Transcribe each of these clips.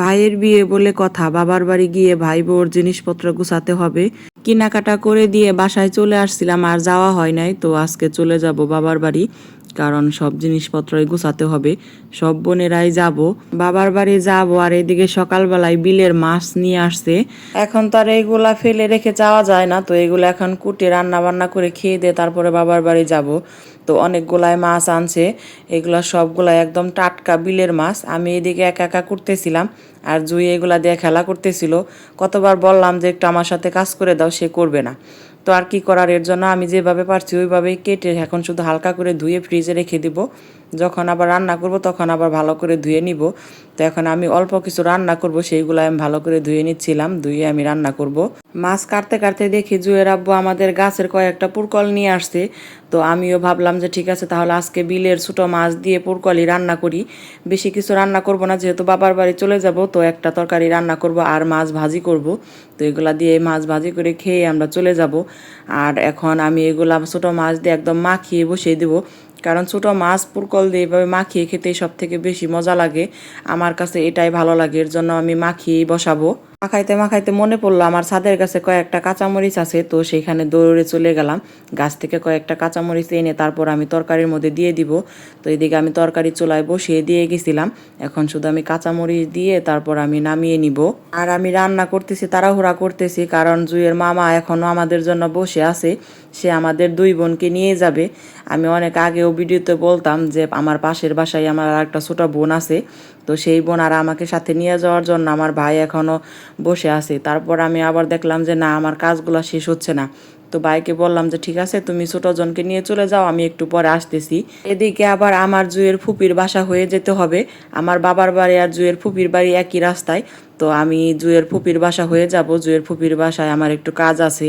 ভাইয়ের বিয়ে বলে কথা, বাবার বাড়ি গিয়ে ভাই বউর জিনিসপত্র গুছাতে হবে। কেনাকাটা করে দিয়ে বাসায় চলে আসছিলাম, আর যাওয়া হয় নাই। তো আজকে চলে যাব বাবার বাড়ি, কারণ সব জিনিসপত্রই গুছাতে হবে। সব বোনেরাই যাব। বাবার বাড়ি যাব, আর এদিকে সকালবেলায় বিলের মাছ নিয়ে আসছে। এখন তো আর এইগুলা ফেলে রেখে যাওয়া যায় না। তো এগুলো এখন কুটে রান্না বান্না করে খেয়ে দিয়ে তারপরে বাবার বাড়ি যাব। তো অনেকগুলাই মাছ আনছে। এগুলা সবগুলা একদম টাটকা বিলের মাছ। আমি এদিকে একা একা করতেছিলাম আর জুই এগুলা দিয়ে খেলা করতেছিল। কতবার বললাম যে একটু আমার সাথে কাজ করে দাও, সে করবে না। তো আর কি করার? এর জন্য আমি যেভাবে পারছি ওইভাবেই কেটে এখন শুধু হালকা করে ধুয়ে ফ্রিজে রেখে দিব। যখন আবার রান্না করব, তখন আবার ভালো করে ধুয়ে নিব। তো এখন আমি অল্প কিছু রান্না করব, সেইগুলো আমি ভালো করে ধুয়ে নিচ্ছিলাম, ধুয়ে আমি রান্না করব। মাছ কাটতে কাটতে দেখি জুয়ের আব্বু আমাদের গাছের কয়েকটা পুরকল নিয়ে আসছে। তো আমিও ভাবলাম যে ঠিক আছে, তাহলে আজকে বিলের ছোটো মাছ দিয়ে পুরকলি রান্না করি। বেশি কিছু রান্না করব না, যেহেতু বাবার বাড়ি চলে যাব, তো একটা তরকারি রান্না করব আর মাছ ভাজি করব। তো এগুলা দিয়ে মাছ ভাজি করে খেয়ে আমরা চলে যাব। আর এখন আমি এগুলা ছোটো মাছ দিয়ে একদম মাখিয়ে বসিয়ে দেবো। কারণ ছোটো মাছ পুরকল দিয়ে এভাবে মাখিয়ে খেতে সব থেকে বেশি মজা লাগে। আমার কাছে এটাই ভালো লাগে, এর জন্য আমি মাখিয়েই বসাবো। মাখাইতে মাখাইতে মনে পড়ল আমার ছাদের কাছে কয়েকটা কাঁচামরিচ আছে, তো সেইখানে দৌড়ে চলে গেলাম। গাছ থেকে কয়েকটা কাঁচামরিচ এনে তারপর আমি তরকারির মধ্যে দিয়ে দিব। তো এদিকে আমি তরকারি চুলায় বসিয়ে দিয়ে গেছিলাম। এখন শুধু আমি কাঁচামরিচ দিয়ে তারপর আমি নামিয়ে নিব। আর আমি রান্না করতেছি, তাড়াহুড়া করতেছি, কারণ জুয়ের মামা এখনও আমাদের জন্য বসে আছে। সে আমাদের দুই বোনকে নিয়ে যাবে। আমি অনেক আগেও ভিডিওতে বলতাম যে আমার পাশের বাসায় আমার একটা ছোটো বোন আছে। তো সেই বোন আর আমাকে সাথে নিয়ে যাওয়ার জন্য আমার ভাই এখনও বসে আছি। তারপর আমি আবার দেখলাম যে না আমার কাজগুলো শেষ হচ্ছে না। তো ভাইকে বললাম যে, ঠিক আছে, তুমি ছোট জনকে নিয়ে চলে যাও, আমি একটু পরে আসতেছি। এদিকে আবার আমার জুয়ের ফুপির বাসা হয়ে যেতে হবে। আমার বাবার বাড়ি আর জুয়ের ফুপির বাড়ি একই রাস্তায়। তো আমি জুয়ের ফুপির বাসা হয়ে যাব। জুয়ের ফুপির বাসায় আমার একটু কাজ আছে।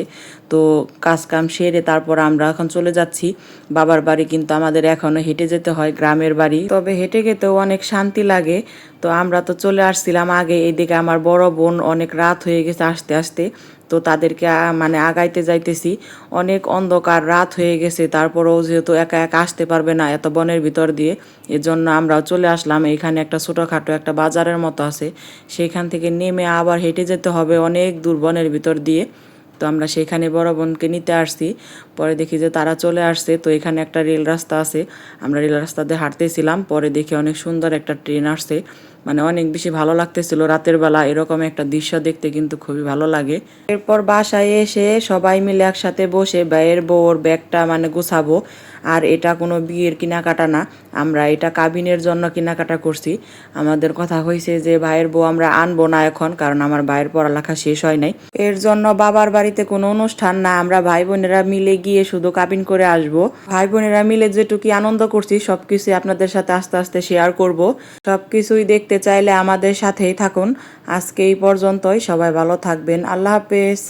তো কাজ কাম সেরে তারপর আমরা এখন চলে যাচ্ছি। বাবার বাড়ি কিন্তু আমাদের এখনও হেঁটে যেতে হয়, গ্রামের বাড়ি। তবে হেঁটে গেতেও অনেক শান্তি লাগে। তো আমরা তো চলে আসছিলাম আগে। এদিকে আমার বড় বোন অনেক রাত হয়ে গেছে আসতে আসতে। তো তাদেরকে মানে আগাইতে যাইতেছি। অনেক অন্ধকার, রাত হয়ে গেছে, তারপরেও যেহেতু একা একা আসতে পারবে না এত বনের ভিতর দিয়ে এর জন্য আমরাও চলে আসলাম। এখানে একটা ছোটোখাটো একটা বাজারের মতো আছে। সেইখান থেকে নেমে আবার হেঁটে যেতে হবে অনেক দূর বনের ভিতর দিয়ে। তো আমরা সেখানে বড় বোনকে নিতে আসছি। পরে দেখি যে তারা চলে আসছে। তো এখানে একটা রেল রাস্তা আছে। আমরা রেল রাস্তাতে হাঁটতেছিলাম। পরে দেখি অনেক সুন্দর একটা ট্রেন আসছে। মানে অনেক বেশি ভালো লাগতেছিল। রাতের বেলা এরকম একটা দৃশ্য দেখতে কিন্তু খুবই ভালো লাগে। এরপর বাসায় এসে সবাই মিলে একসাথে বসে ভাইয়ের বউর ব্যাগটা মানে গুছাবো। আর এটা কোনো বিয়ের কেনাকাটা না, আমরা এটা কাবিনের জন্য কেনাকাটা করছি। আমাদের কথা হয়েছে যে ভাইয়ের বউ আমরা আনব না এখন, কারণ আমার ভাইয়ের পড়ালেখা শেষ হয় নাই। এর জন্য বাবার বাড়িতে কোনো অনুষ্ঠান না, আমরা ভাই বোনেরা মিলে গিয়ে শুধু কাবিন করে আসব। ভাই বোনেরা মিলে যেটুকু আনন্দ করছি সবকিছু আপনাদের সাথে আস্তে আস্তে শেয়ার করব। সবকিছুই দেখতে চাইলে আমাদের সাথেই থাকুন। আজকে এই পর্যন্তই। সবাই ভালো থাকবেন। আল্লাহ হাফেজ।